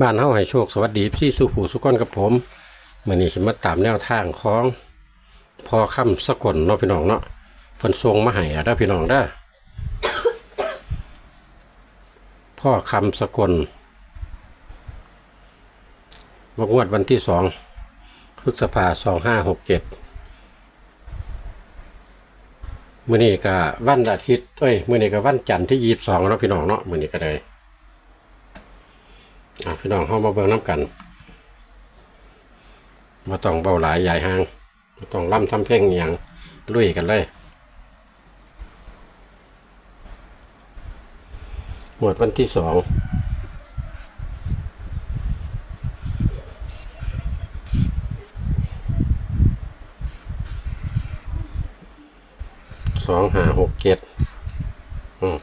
บ้านเฮาให้โชคสวัสดีพี่สุผู้สุก้อนกับผมมื้อนี้สิมาตามแนวทางของพอค่ำสกลเนาะพี่น้องเนาะเพิ่นส่งมาให้แล้วเด้พี่น้องเด้พ่อคำสกลวงวดวันที่สองพฤษภาสองห้าหกเจ็ดมื่อนี้ก็วันอาทิตย์เอ้ยมื่อนี้ก็วันจันทร์ที่ยี่สิบสองเนาะพี่น้องเนาะมื่อนี้ก็ได้อะ พี่น้องเข้ามาเบิ่งน้ำกันมาต้องเบาหลายใหญ่ห้างบ่ต้องล่ำทำเพลงอย่างลุยกันเลยหมวดวันที่สองสองห้าหกเจ็ดอืม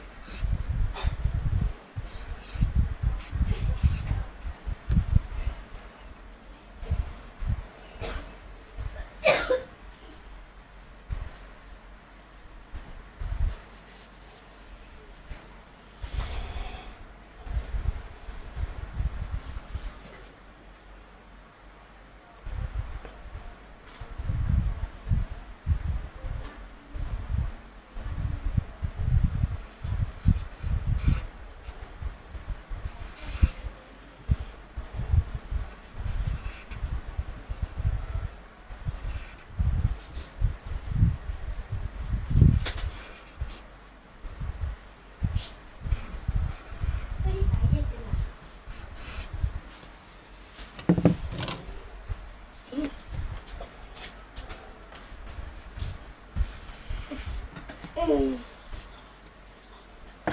อ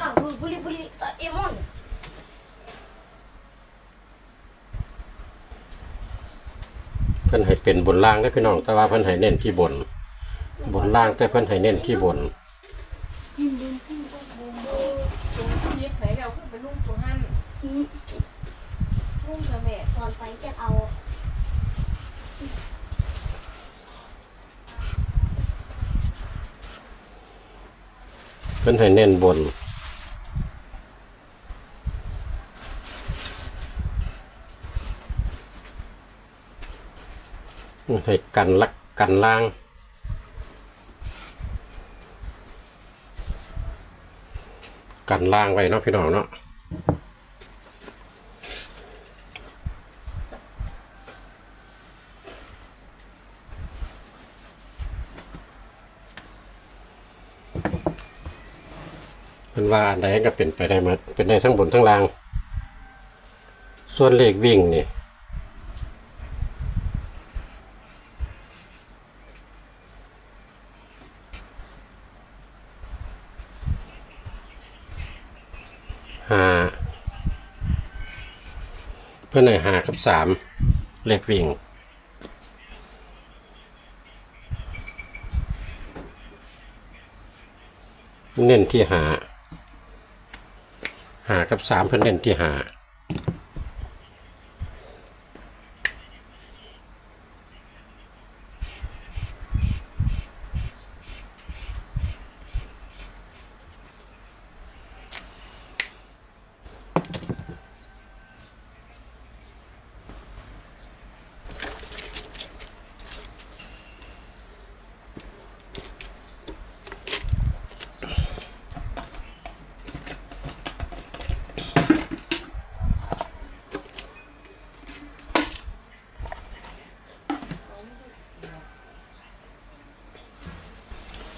ะบุบุรีบุรีเอ่อเอมอนเพิ่นให้เป็นบนล่างได้อพี่น้อง แต่ว่าเพิ่นให้เน้นที่บน บนล่างแต่เพิ่นให้เน้นที่บนยิบใส่เราขึ้นไปลุ่มตัวหันอืมลุ่มกับแม่ตอนไปจะเอา เป็นให้เน้นบน ให้กันลักกันล่าง กันล่างไว้เนาะพี่น้องเนาะ ว่าอันใดก็เป็นไปได้หมดเป็นได้ทั้งบนทั้งล่าง ส่วนเลขวิ่งนี่ห้าเพื่อนไหนหากับสามเลขวิ่งเน้นที่หา หากับสามเพื่อนเน้นที่หา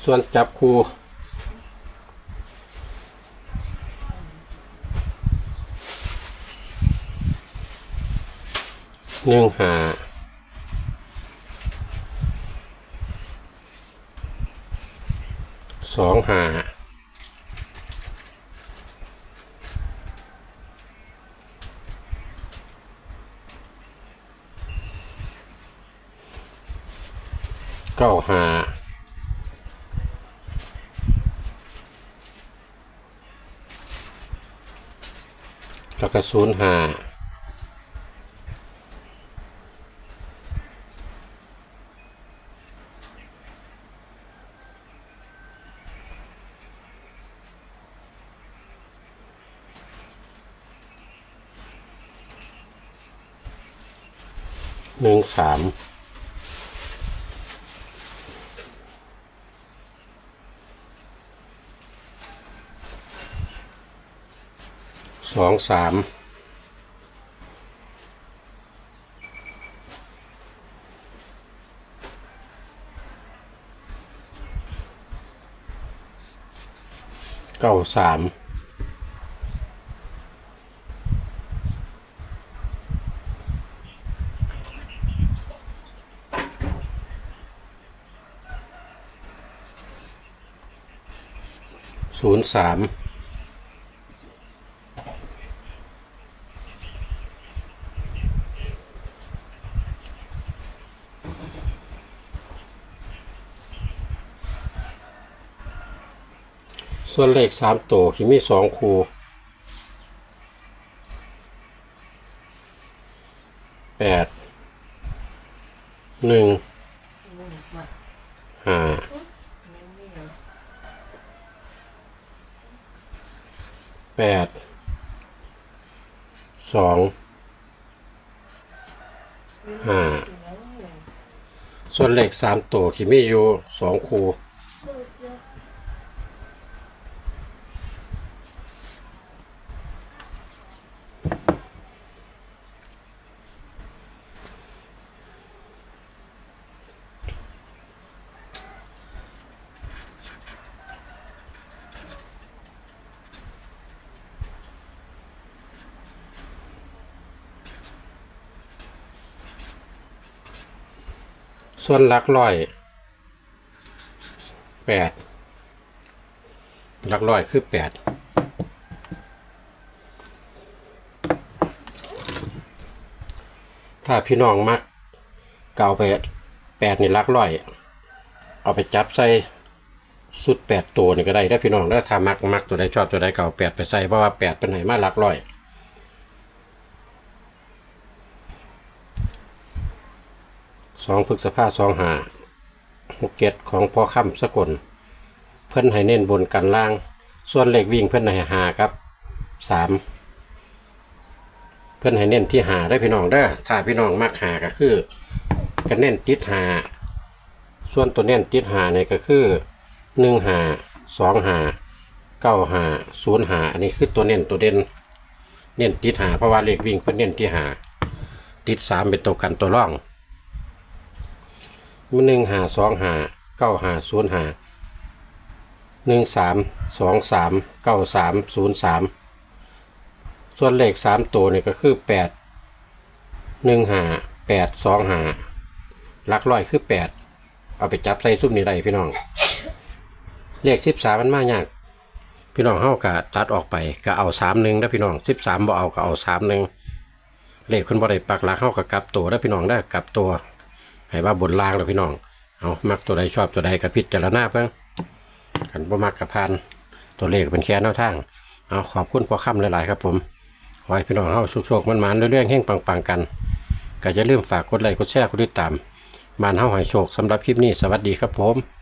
ส่วนจับคูหนึ่งหาสองหาเก้าหา แล้วก็ศูนย์ห้าหนึ่งสาม สองสามเก้าสามศูนย์สาม ส่วนเลขสามตัวที่มีสองคูแปดหนึ่งห้าแปดสองห้าส่วนเลขสามตัวที่มีอยู่สองคู ส่วนหลักร้อยแปดหลักร้อยคือแปดถ้าพี่น้องมักเก่าไปแปดนี่หลักร้อย เอาไปจับใส่สุดแปดตัวนี่ก็ได้ถ้าพี่น้องแล้วถ้ามักมักตัวใดชอบตัวใดเก่าแปดไปใส่เพราะว่าแปดเป็นไหนมาหลักร้อย สองพฤษภาสองหาหกเกตของพ่อค่ำสกลเพิ่นให้เน้นบนกันล่าง ส่วนเลขวิ่งเพิ่นให้หาครับสามเพิ่นให้เน้นที่หาได้พี่น้องเด้อถ้าพี่น้องมักหาก็คือก็เน้นติดหาส่วนตัวเน้นติดหาเนี่ยก็คือหนึ่งหาสองหาเก้าหาศูนย์หาอันนี้คือตัวเน้นตัวเด่นเน้นติดหาเพราะว่าเลขวิ่งเพิ่นเน้นที่หาติดสามเป็นตัวกันตัวร่อง มันหนึ่งหาสองหาเก้าหาศูนย์หาหนึ่งสามสองสามเก้าสามศูนย์สามส่วนเลขสามตัวนี่ก็คือแปดหนึ่งหาแปดสองหาหลักร้อยคือแปดเอาไปจับใส่ซุปนี่ได้พี่น้อง เลขสิบสามมันมากยากพี่น้องเฮากะตัดออกไปก็เอาสามหนึ่งแล้วพี่น้องสิบสามบ่เอาก็เอาสามหนึ่งเลขคนบ่ได้ปักหลักเฮากับกลับตัวแล้วพี่น้องได้กลับตัว ให้ว่าบนล่างแล้วพี่น้อง เอามักตัวใดชอบตัวใดกับพิจารณาเพิ่งกันบ่มักกับพานตัวเลขเป็นแค่แนวทาง เอาขอบคุณพอค่ำหลายๆครับผมขอให้พี่น้องเข้าสุขๆมันๆเรื่อยๆแห่งปังๆกันก็อย่าลืมฝากกดไลค์กดแชร์กดติดตามมานเฮาหอยโศกสำหรับคลิปนี้สวัสดีครับผม